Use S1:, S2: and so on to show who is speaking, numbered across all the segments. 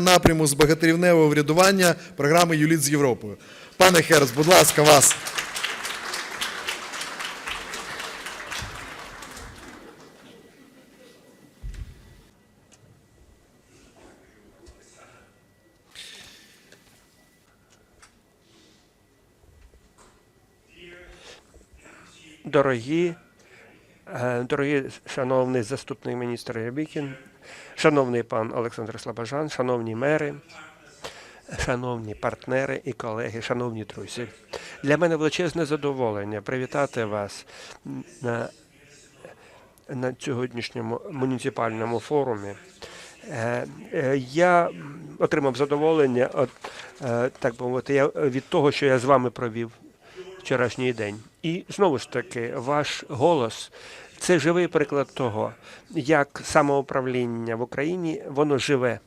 S1: Напряму збагатирівневого врядування програми Юліт з Європою. Пане Херс, будь ласка, вас.
S2: Дорогі, е, дорогі шановний заступник міністра Ябікін, шановний пан Олександр Слобожан, шановні мери, шановні партнери і колеги, шановні друзі. Для мене величезне задоволення привітати вас на, на сьогоднішньому муніципальному форумі. Е, е, Я отримав задоволення, от, е, так би мовити, від того, що я з вами провів вчорашній день. І знову ж таки, ваш голос це живий приклад того, як самоуправління в Україні воно живе.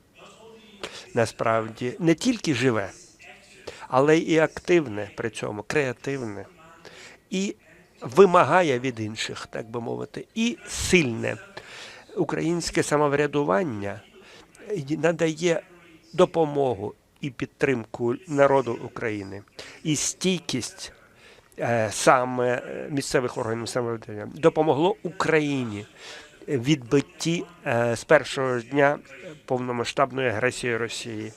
S2: Насправді не тільки живе, але і активне при цьому, креативне і вимагає від інших, так би мовити, і сильне. Українське самоврядування надає допомогу і підтримку народу України, і стійкість саме е, місцевих органів самоврядування допомогло Україні відбитті е, з першого дня повномасштабної агресії Росії.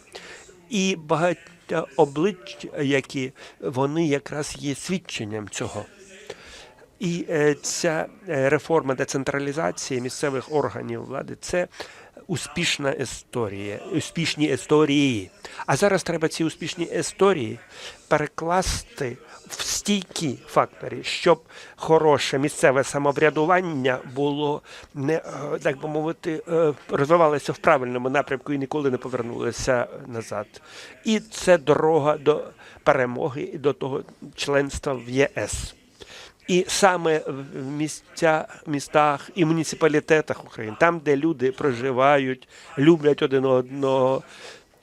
S2: І багато облич, які вони якраз є свідченням цього. І е, ця е, реформа децентралізації місцевих органів влади це успішна історія, успішні історії. А зараз треба ці успішні історії перекласти в стійкі фактори, щоб хороше місцеве самоврядування було не е, так би мовити, е, розвивалося в правильному напрямку і ніколи не повернулося назад. І це дорога до перемоги і до того членства в ЄС. І саме в місця, містах і муніципалітетах України, там, де люди проживають, люблять один одного,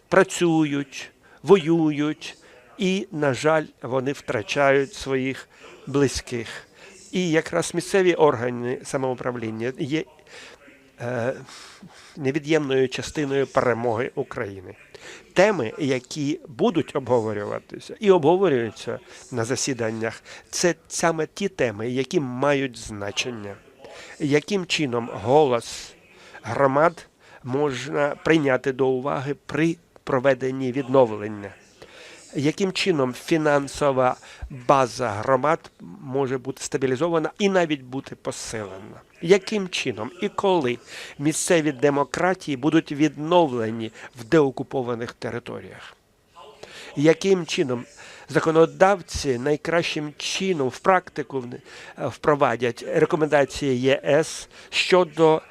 S2: працюють, воюють, і, на жаль, вони втрачають своїх близьких. І якраз місцеві органи самоуправління є невід'ємною частиною перемоги України. Теми, які будуть обговорюватися і обговорюються на засіданнях, це саме ті теми, які мають значення. Яким чином голос громад можна прийняти до уваги при проведенні відновлення? Яким чином фінансова база громад може бути стабілізована і навіть бути посилена? Яким чином і коли місцеві демократії будуть відновлені в деокупованих територіях? Яким чином законодавці найкращим чином в практику впровадять рекомендації ЄС щодо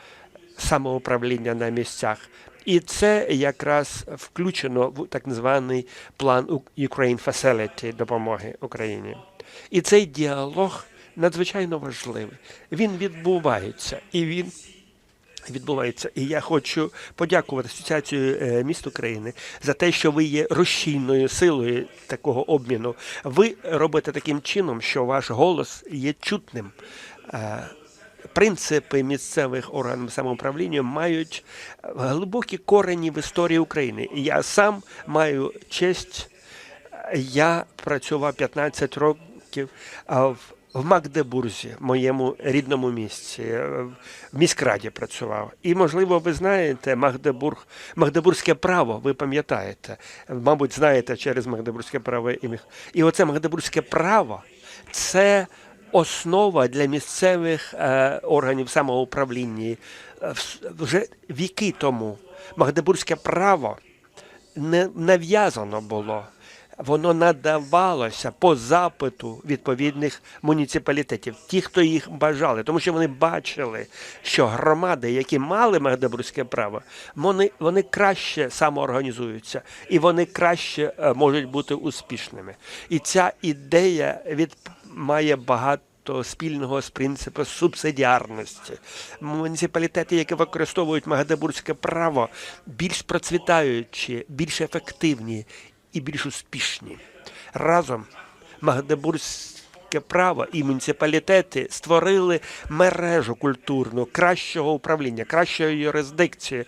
S2: самоуправління на місцях? І це якраз включено в так званий план Ukraine Facility допомоги Україні. І цей діалог надзвичайно важливий. Він відбувається і він відбувається. І я хочу подякувати Асоціацію е, міст України за те, що ви є рушійною силою такого обміну. Ви робите таким чином, що ваш голос є чутним. Е, Принципи місцевих органів самоуправління мають глибокі корені в історії України. Я сам маю честь я працював 15 років в в Магдебурзі, моєму рідному місці, е, в міськраді працював. І, можливо, ви знаєте, Магдебург, Магдебурзьке право, ви пам'ятаєте, мабуть, знаєте через Магдебурзьке право і. І оце Магдебурзьке право це основа для місцевих е, органів самоуправління. Е, Вже віки тому Магдебурзьке право не нав'язано було. Воно надавалося по запиту відповідних муніципалітетів, ті, хто їх бажали, тому що вони бачили, що громади, які мали магдебурзьке право, вони, вони краще самоорганізуються і вони краще е, можуть бути успішними. І ця ідея від має багато спільного з принципу субсидіарності. Муніципалітети, які використовують магдебурзьке право, більш процвітаючі, більш ефективні і більш успішні. Разом магдебурзьке право і муніципалітети створили мережу культурну кращого управління, кращої юрисдикції.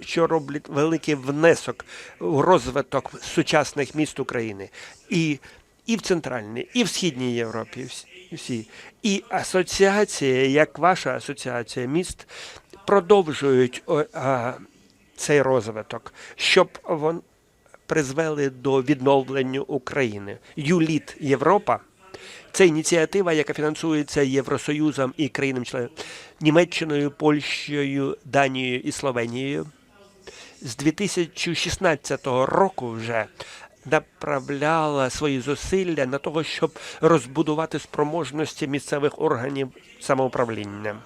S2: що роблять великий внесок у розвиток сучасних міст України. І, і в Центральній, і в Східній Європі. всі-. І асоціація, як ваша асоціація міст, продовжують а, цей розвиток, щоб вон призвели до відновлення України. ЮЛІТ Європа це ініціатива, яка фінансується Євросоюзом і країнами-членами Німеччиною, Польщею, Данією і Словенією. З 2016 року вже направляла свої зусилля на того, щоб розбудувати спроможності місцевих органів самоуправління.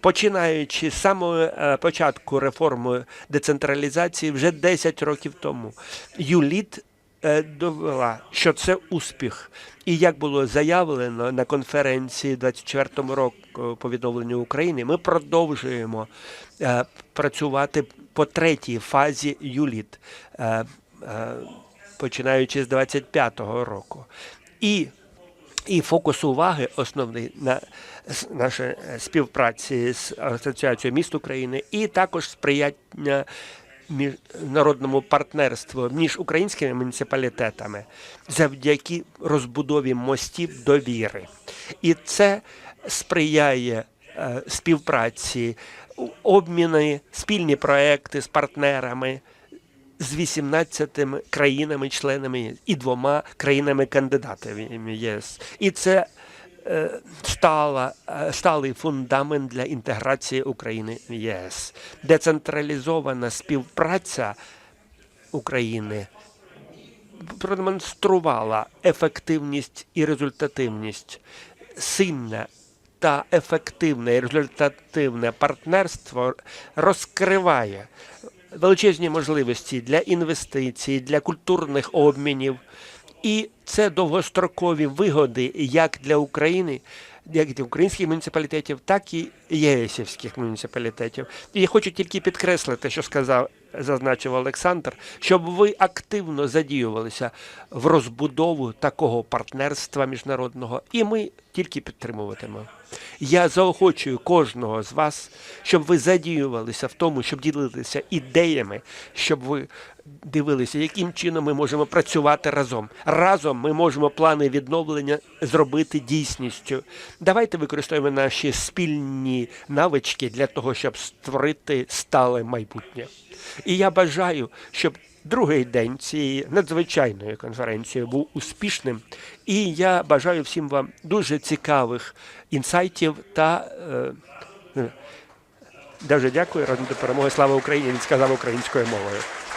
S2: Починаючи з самого е, початку реформи децентралізації вже 10 років тому, ЮЛІТ е, довела, що це успіх. І як було заявлено на конференції 24-му року по відновленню України, ми продовжуємо е, працювати по третій фазі ЮЛІТ, починаючи з 25-го року. І і фокус уваги основний на нашій е, співпраці з Асоціацією міст України, і також сприяння міжнародному партнерству між українськими муніципалітетами завдяки розбудові мостів довіри. І це сприяє е, співпраці, обміни, спільні проекти з партнерами з 18 країнами-членами і двома країнами-кандидатами ЄС. І це е, стала, е, сталий фундамент для інтеграції України в ЄС. Децентралізована співпраця України продемонструвала ефективність і результативність. Сильне та ефективне і результативне партнерство розкриває величезні можливості для інвестицій, для культурних обмінів. І це довгострокові вигоди як для України, як для українських муніципалітетів, так і єсівських муніципалітетів. І я хочу тільки підкреслити, що сказав, зазначив Олександр, щоб ви активно задіювалися в розбудову такого партнерства міжнародного, і ми тільки підтримуватимемо. Я заохочую кожного з вас, щоб ви задіювалися в тому, щоб ділилися ідеями, щоб ви дивилися, яким чином ми можемо працювати разом. Разом ми можемо плани відновлення зробити дійсністю. Давайте використовуємо наші спільні навички для того, щоб створити стале майбутнє. І я бажаю, щоб другий день цієї надзвичайної конференції був успішним. І я бажаю всім вам дуже цікавих інсайтів та е, е, дуже дякую разом до перемоги. Слава Україні! Він сказав українською мовою.